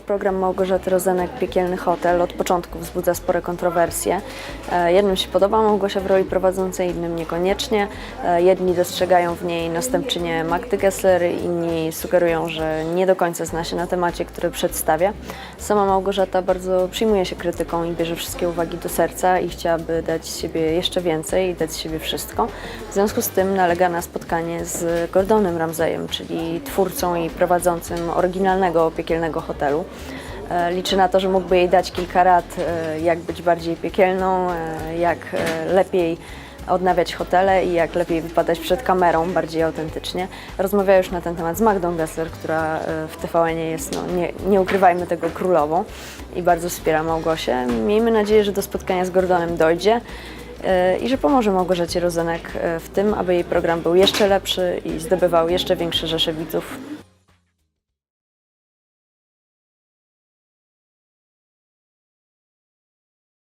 Program Małgorzaty Rozenek Piekielny Hotel od początku wzbudza spore kontrowersje. E, Jednym się podoba Małgosia w roli prowadzącej, innym niekoniecznie. E, Jedni dostrzegają w niej następczynię Magdy Gessler, inni sugerują, że nie do końca zna się na temacie, który przedstawia. Sama Małgorzata bardzo przyjmuje się krytyką i bierze wszystkie uwagi do serca i chciałaby dać siebie jeszcze więcej i dać siebie wszystko. W związku z tym nalega na spotkanie z Gordonem Ramsejem, czyli twórcą i prowadzącym oryginalnego piekielnego hotelu. E, Liczy na to, że mógłby jej dać kilka rad, e, jak być bardziej piekielną, e, jak lepiej odnawiać hotele i jak lepiej wypadać przed kamerą, bardziej autentycznie. Rozmawiała już na ten temat z Magdą Gessler, która w TVN jest, no, nie, nie ukrywajmy tego, królową i bardzo wspiera Małgosię. Miejmy nadzieję, że do spotkania z Gordonem dojdzie i że pomoże Małgorzacie Rozenek w tym, aby jej program był jeszcze lepszy i zdobywał jeszcze większe rzesze widzów.